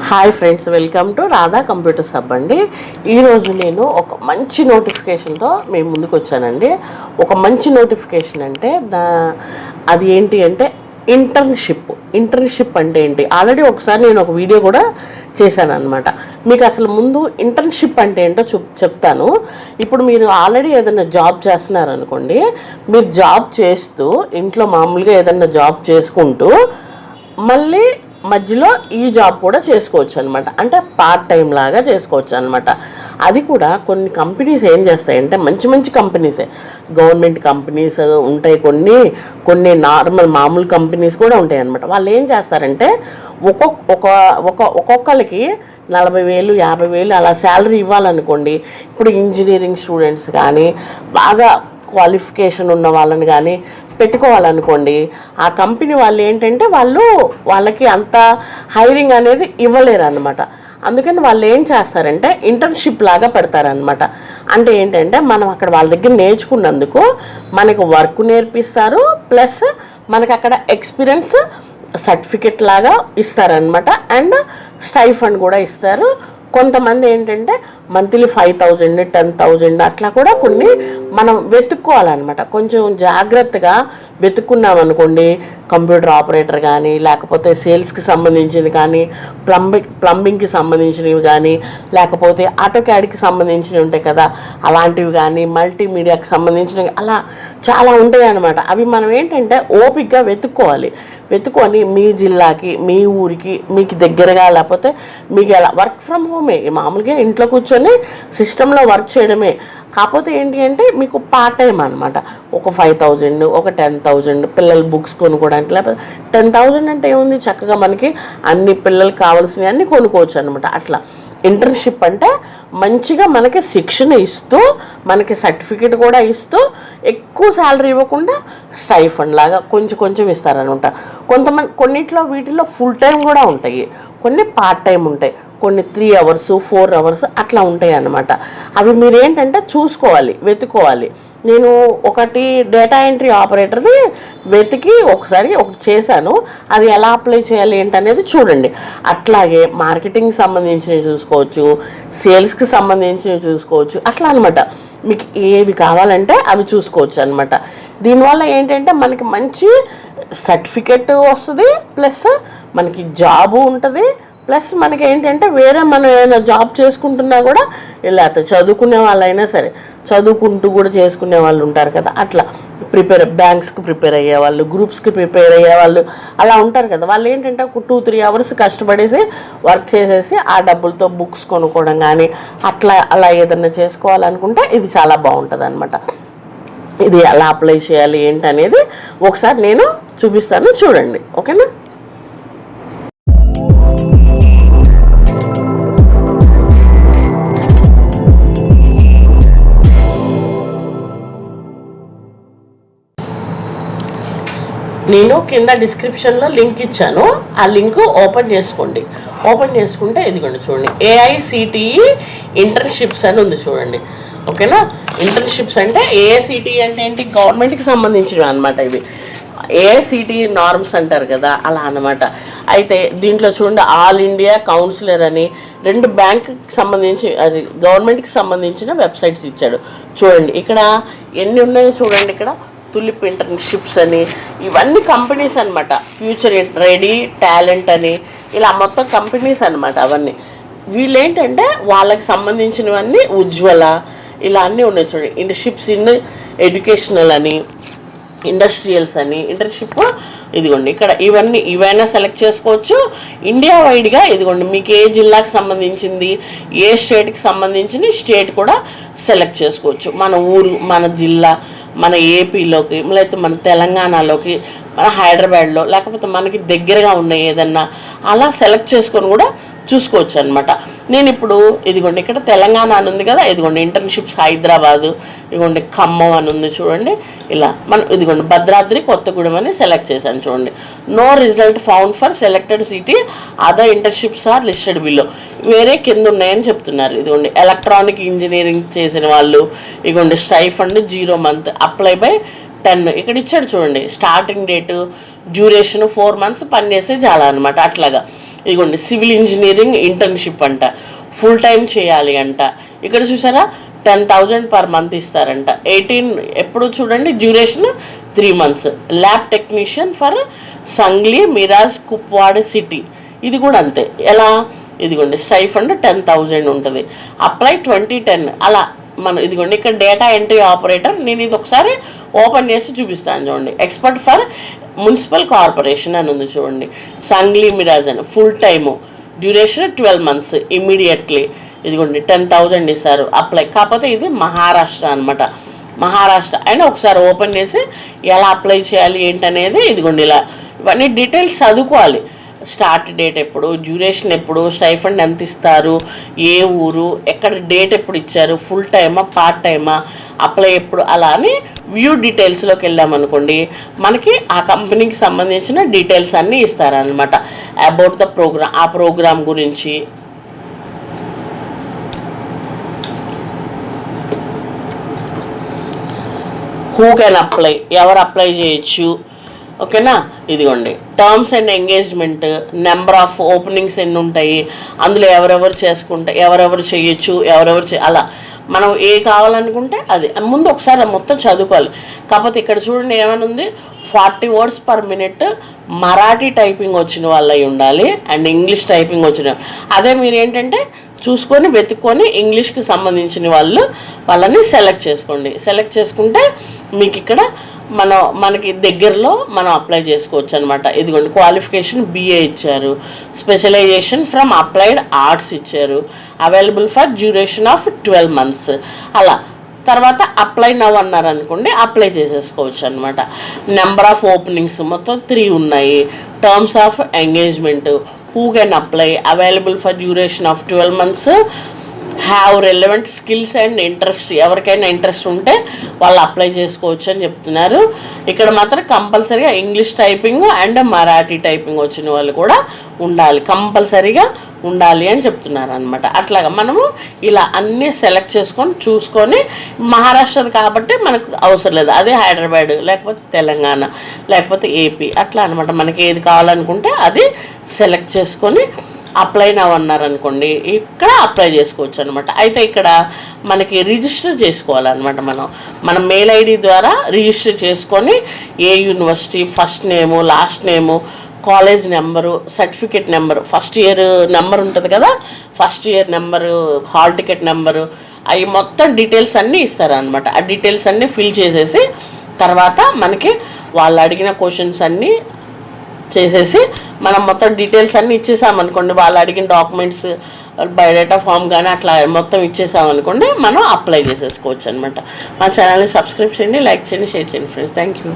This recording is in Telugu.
Hi friends welcome to Radha computers hub అండి. ఈరోజు నేను ఒక మంచి నోటిఫికేషన్తో మేము ముందుకు వచ్చానండి. ఒక మంచి నోటిఫికేషన్ అంటే దా అది ఏంటి అంటే ఇంటర్న్షిప్ ఇంటర్న్షిప్ అంటే ఏంటి? ఆల్రెడీ ఒకసారి నేను ఒక వీడియో కూడా చేశాను అనమాట మీకు అసలు ముందు ఇంటర్న్షిప్ అంటే ఏంటో చెప్ చెప్తాను. ఇప్పుడు మీరు ఆల్రెడీ ఏదైనా జాబ్ చేస్తున్నారనుకోండి మీరు జాబ్ చేస్తూ ఇంట్లో మామూలుగా ఏదైనా జాబ్ చేసుకుంటూ మళ్ళీ మధ్యలో ఈ జాబ్ కూడా చేసుకోవచ్చు అనమాట అంటే పార్ట్ టైం లాగా చేసుకోవచ్చు అనమాట అది కూడా కొన్ని కంపెనీస్ ఏం చేస్తాయంటే మంచి మంచి కంపెనీసే గవర్నమెంట్ కంపెనీస్ ఉంటాయి కొన్ని కొన్ని నార్మల్ మామూలు కంపెనీస్ కూడా ఉంటాయి అనమాట వాళ్ళు ఏం చేస్తారంటే ఒక్కొక్క ఒక ఒక ఒక్కొక్కరికి నలభై వేలు యాభై వేలు అలా శాలరీ ఇవ్వాలనుకోండి. ఇప్పుడు ఇంజనీరింగ్ స్టూడెంట్స్ కానీ బాగా క్వాలిఫికేషన్ ఉన్న వాళ్ళని కానీ పెట్టుకోవాలనుకోండి ఆ కంపెనీ వాళ్ళు ఏంటంటే వాళ్ళు వాళ్ళకి అంత హైరింగ్ అనేది ఇవ్వలేరు అనమాట అందుకని వాళ్ళు ఏం చేస్తారంటే ఇంటర్న్షిప్ లాగా పెడతారనమాట అంటే ఏంటంటే మనం అక్కడ వాళ్ళ దగ్గర నేర్చుకున్నందుకు మనకు వర్క్ నేర్పిస్తారు ప్లస్ మనకు అక్కడ ఎక్స్పీరియన్స్ సర్టిఫికెట్ లాగా ఇస్తారనమాట అండ్ స్టైఫండ్ కూడా ఇస్తారు. కొంతమంది ఏంటంటే monthly five thousand ten thousand అట్లా కూడా కొన్ని మనం వెతుక్కోవాలన్నమాట. కొంచెం జాగ్రత్తగా వెతుక్కున్నాం అనుకోండి కంప్యూటర్ ఆపరేటర్ కానీ లేకపోతే సేల్స్కి సంబంధించింది కానీ ప్లంబింగ్ ప్లంబింగ్కి సంబంధించినవి కానీ లేకపోతే ఆటో క్యాడ్కి సంబంధించినవి ఉంటాయి కదా అలాంటివి కానీ మల్టీమీడియాకి సంబంధించినవి అలా చాలా ఉంటాయి అన్నమాట అవి మనం ఏంటంటే ఓపిక్గా వెతుక్కోవాలి. వెతుకొని మీ జిల్లాకి మీ ఊరికి మీకు దగ్గరగా లేకపోతే మీకు ఎలా వర్క్ ఫ్రమ్ హోమే మామూలుగా ఇంట్లో కూర్చొని సిస్టంలో వర్క్ చేయడమే. కాకపోతే ఏంటి అంటే మీకు పార్ట్ టైం అనమాట ఒక ఫైవ్ థౌజండ్ ఒక టెన్ థౌజండ్ పిల్లలు బుక్స్ కొనుక్కోవడానికి. లేకపోతే టెన్ థౌజండ్ అంటే ఏముంది? చక్కగా మనకి అన్ని పిల్లలకి కావాల్సినవి అన్నీ కొనుక్కోవచ్చు అనమాట అట్లా. ఇంటర్న్షిప్ అంటే మంచిగా మనకి శిక్షణ ఇస్తూ మనకి సర్టిఫికేట్ కూడా ఇస్తూ ఎక్కువ శాలరీ ఇవ్వకుండా స్టైఫండ్ లాగా కొంచెం కొంచెం ఇస్తారనమాట. కొంతమంది కొన్నిట్లో వీటిలో ఫుల్ టైం కూడా ఉంటాయి. కొన్ని పార్ట్ టైం ఉంటాయి. కొన్ని త్రీ అవర్స్ ఫోర్ అవర్స్ అట్లా ఉంటాయి అన్నమాట అవి మీరేంటంటే చూసుకోవాలి వెతుకోవాలి నేను ఒకటి డేటా ఎంట్రీ ఆపరేటర్ది వెతికి ఒకసారి ఒకటి చేశాను. అది ఎలా అప్లై చేయాలి ఏంటనేది చూడండి. అట్లాగే మార్కెటింగ్ సంబంధించినవి చూసుకోవచ్చు సేల్స్కి సంబంధించినవి చూసుకోవచ్చు అట్లా అనమాట మీకు ఏవి కావాలంటే అవి చూసుకోవచ్చు అనమాట దీనివల్ల ఏంటంటే మనకి మంచి సర్టిఫికెట్ వస్తుంది ప్లస్ మనకి జాబు ఉంటుంది ప్లస్ మనకి ఏంటంటే వేరే మనం ఏదైనా జాబ్ చేసుకుంటున్నా కూడా లేకపోతే చదువుకునే వాళ్ళైనా సరే చదువుకుంటూ కూడా చేసుకునే వాళ్ళు ఉంటారు కదా అట్లా. ప్రిపేర్ బ్యాంక్స్కి ప్రిపేర్ అయ్యేవాళ్ళు గ్రూప్స్కి ప్రిపేర్ అయ్యేవాళ్ళు అలా ఉంటారు కదా. వాళ్ళు ఏంటంటే ఒక టూ త్రీ అవర్స్ కష్టపడేసి వర్క్ చేసేసి ఆ డబ్బులతో బుక్స్ కొనుక్కోవడం కానీ అట్లా అలా ఏదైనా చేసుకోవాలనుకుంటే ఇది చాలా బాగుంటుంది అనమాట ఇది ఎలా అప్లై చేయాలి ఏంటనేది ఒకసారి నేను చూపిస్తాను చూడండి. ఓకేనా? నేను కింద డిస్క్రిప్షన్లో లింక్ ఇచ్చాను. ఆ లింక్ ఓపెన్ చేసుకోండి. ఓపెన్ చేసుకుంటే ఇదిగోండి చూడండి. ఏఐసిటిఈ ఇంటర్న్షిప్స్ అని ఉంది చూడండి. ఓకేనా ఇంటర్న్షిప్స్ అంటే ఏఐసిటిఈ అంటే ఏంటి? గవర్నమెంట్కి సంబంధించినవి అనమాట ఇవి. ఏఐసిటి నార్మ్స్ అంటారు కదా అలా అన్నమాట. అయితే దీంట్లో చూడండి ఆల్ ఇండియా కౌన్సిలర్ అని రెండు బ్యాంక్కి సంబంధించి అది గవర్నమెంట్కి సంబంధించిన వెబ్సైట్స్ ఇచ్చాడు. చూడండి ఇక్కడ ఎన్ని ఉన్నాయో చూడండి ఇక్కడ? తులిప్ ఇంటర్న్షిప్స్ అని ఇవన్నీ కంపెనీస్ అనమాట ఫ్యూచర్ రెడీ టాలెంట్ అని ఇలా మొత్తం కంపెనీస్ అనమాట అవన్నీ. వీళ్ళు ఏంటంటే వాళ్ళకి సంబంధించినవన్నీ ఉజ్వల ఇలా అన్నీ ఉన్నాయి చూడండి ఇంటర్షిప్స్ ఇన్ ఎడ్యుకేషనల్ అని ఇండస్ట్రియల్స్ అని ఇంటర్షిప్ ఇదిగోండి. ఇక్కడ ఇవన్నీ ఇవైనా సెలెక్ట్ చేసుకోవచ్చు. ఇండియా వైడ్గా ఇదిగోండి మీకు ఏ జిల్లాకి సంబంధించింది ఏ స్టేట్కి సంబంధించిన స్టేట్ కూడా సెలెక్ట్ చేసుకోవచ్చు. మన ఊరు మన జిల్లా మన ఏపీలోకి లేకపోతే మన తెలంగాణలోకి మన హైదరాబాద్లో లేకపోతే మనకి దగ్గరగా ఉన్న ఏదన్నా అలా సెలెక్ట్ చేసుకొని కూడా చూసుకోవచ్చు అనమాట నేను ఇప్పుడు ఇదిగోండి ఇక్కడ తెలంగాణ అని ఉంది కదా ఇదిగోండి ఇంటర్న్షిప్స్ హైదరాబాదు ఇదిగోండి ఖమ్మం అని ఉంది చూడండి ఇలా మనం ఇదిగోండి భద్రాద్రి కొత్తగూడెం అని సెలెక్ట్ చేశాను చూడండి. No result found for selected city other internships are listed below వేరే కింద ఉన్నాయని చెప్తున్నారు. ఇదిగోండి ఎలక్ట్రానిక్ ఇంజనీరింగ్ చేసిన వాళ్ళు ఇదిగోండి stipend zero month apply by ten ఇక్కడ ఇచ్చాడు చూడండి starting date duration four months పని చాలా అనమాట అట్లాగా. ఇదిగోండి సివిల్ ఇంజనీరింగ్ ఇంటర్న్షిప్ అంట. ఫుల్ టైం చేయాలి అంట. ఇక్కడ చూసారా? టెన్ థౌజండ్ పర్ మంత్ ఇస్తారంట. ఎయిటీన్ ఎప్పుడు చూడండి? Duration three months lab technician for Sangli Miraj Kupwad city ఇది కూడా అంతే. ఎలా? ఇదిగోండి స్టైఫండ్ టెన్ థౌజండ్ ఉంటుంది. అప్లై ట్వంటీ టెన్ అలా మనం ఇదిగోండి ఇక్కడ డేటా ఎంట్రీ ఆపరేటర్ నేను ఇది ఒకసారి ఓపెన్ చేసి చూపిస్తాను చూడండి. ఎక్స్పర్ట్ ఫర్ మున్సిపల్ కార్పొరేషన్ అని ఉంది చూడండి. సంగ్లీ మిరాజ్ అని. Full time duration twelve months immediately ఇదిగోండి టెన్ థౌజండ్ ఇస్తారు. అప్లై కాకపోతే ఇది మహారాష్ట్ర అనమాట మహారాష్ట్ర. అయినా ఒకసారి ఓపెన్ చేసి ఎలా అప్లై చేయాలి ఏంటనేది ఇదిగోండి ఇలా. ఇవన్నీ డీటెయిల్స్ చదువుకోవాలి. స్టార్ట్ డేట్ ఎప్పుడు డ్యూరేషన్ ఎప్పుడు స్టైఫండ్ ఎంత ఇస్తారు ఏ ఊరు ఎక్కడ డేట్ ఎప్పుడు ఇచ్చారు ఫుల్ టైమా పార్ట్ టైమా అప్లై ఎప్పుడు అలా అని వ్యూ డీటెయిల్స్లోకి వెళ్ళామనుకోండి మనకి ఆ కంపెనీకి సంబంధించిన డీటెయిల్స్ అన్నీ ఇస్తారనమాట అబౌట్ ద ప్రోగ్రామ్ ఆ ప్రోగ్రామ్ గురించి. హూ కెన్ అప్లై ఎవరు అప్లై చేయొచ్చు? ఓకేనా? ఇదిగోండి. Terms and engagement number of openings ఎన్ని ఉంటాయి అందులో ఎవరెవరు చేసుకుంటే ఎవరెవరు చేయొచ్చు ఎవరెవరు చే అలా. మనం ఏ కావాలనుకుంటే అది. ముందు ఒకసారి మొత్తం చదువుకోవాలి. కాకపోతే ఇక్కడ చూడండి ఏమైనా ఉంది? Forty words per minute Marathi typing వచ్చిన వాళ్ళు అయి ఉండాలి అండ్ ఇంగ్లీష్ టైపింగ్ వచ్చిన అదే మీరు ఏంటంటే చూసుకొని వెతుక్కొని ఇంగ్లీష్కి సంబంధించిన వాళ్ళు వాళ్ళని సెలెక్ట్ చేసుకోండి. సెలెక్ట్ చేసుకుంటే మీకు ఇక్కడ మనం మనకి దగ్గరలో మనం అప్లై చేసుకోవచ్చు అనమాట ఇదిగోండి క్వాలిఫికేషన్ బిఏ ఇచ్చారు. స్పెషలైజేషన్ ఫ్రమ్ అప్లైడ్ ఆర్ట్స్ ఇచ్చారు. Available for duration of twelve months అలా. తర్వాత అప్లై నవ్ అన్నారు అనుకోండి అప్లై చేసేసుకోవచ్చు అనమాట నెంబర్ ఆఫ్ ఓపెనింగ్స్ మొత్తం త్రీ ఉన్నాయి. Terms of engagement who can apply available for duration of twelve months have relevant skills and interest ఎవరికైనా ఇంట్రెస్ట్ ఉంటే వాళ్ళు అప్లై చేసుకోవచ్చు అని చెప్తున్నారు. ఇక్కడ మాత్రం కంపల్సరీగా English typing and Marathi typing వచ్చిన వాళ్ళు కూడా ఉండాలి. కంపల్సరీగా ఉండాలి అని చెప్తున్నారు అనమాట అట్లాగా మనము ఇలా అన్నీ సెలెక్ట్ చేసుకొని చూసుకొని మహారాష్ట్రది కాబట్టి మనకు అవసరం లేదు. అదే హైదరాబాద్ లేకపోతే తెలంగాణ లేకపోతే ఏపీ అట్లా అనమాట మనకి ఏది కావాలనుకుంటే అది సెలెక్ట్ చేసుకొని అప్లై నవ్ అన్నారనుకోండి ఇక్కడ అప్లై చేసుకోవచ్చు అనమాట అయితే ఇక్కడ మనకి రిజిస్టర్ చేసుకోవాలన్నమాట మనం. మన మెయిల్ ఐడి ద్వారా రిజిస్టర్ చేసుకొని ఏ university first name last name college number certificate number first year number ఉంటుంది కదా first year number hall ticket number అవి మొత్తం డీటెయిల్స్ అన్నీ ఇస్తారనమాట ఆ డీటెయిల్స్ అన్నీ ఫిల్ చేసేసి తర్వాత మనకి వాళ్ళు అడిగిన క్వశ్చన్స్ అన్నీ చేసేసి మనం మొత్తం డీటెయిల్స్ అన్నీ ఇచ్చేసామనుకోండి వాళ్ళు అడిగిన డాక్యుమెంట్స్ బయోడేటా ఫామ్ కానీ అట్లా మొత్తం ఇచ్చేసామనుకోండి మనం అప్లై చేసేసుకోవచ్చు అనమాట మా ఛానల్ని సబ్స్క్రైబ్ చేయండి లైక్ చేయండి షేర్ చేయండి ఫ్రెండ్స్ థ్యాంక్ యూ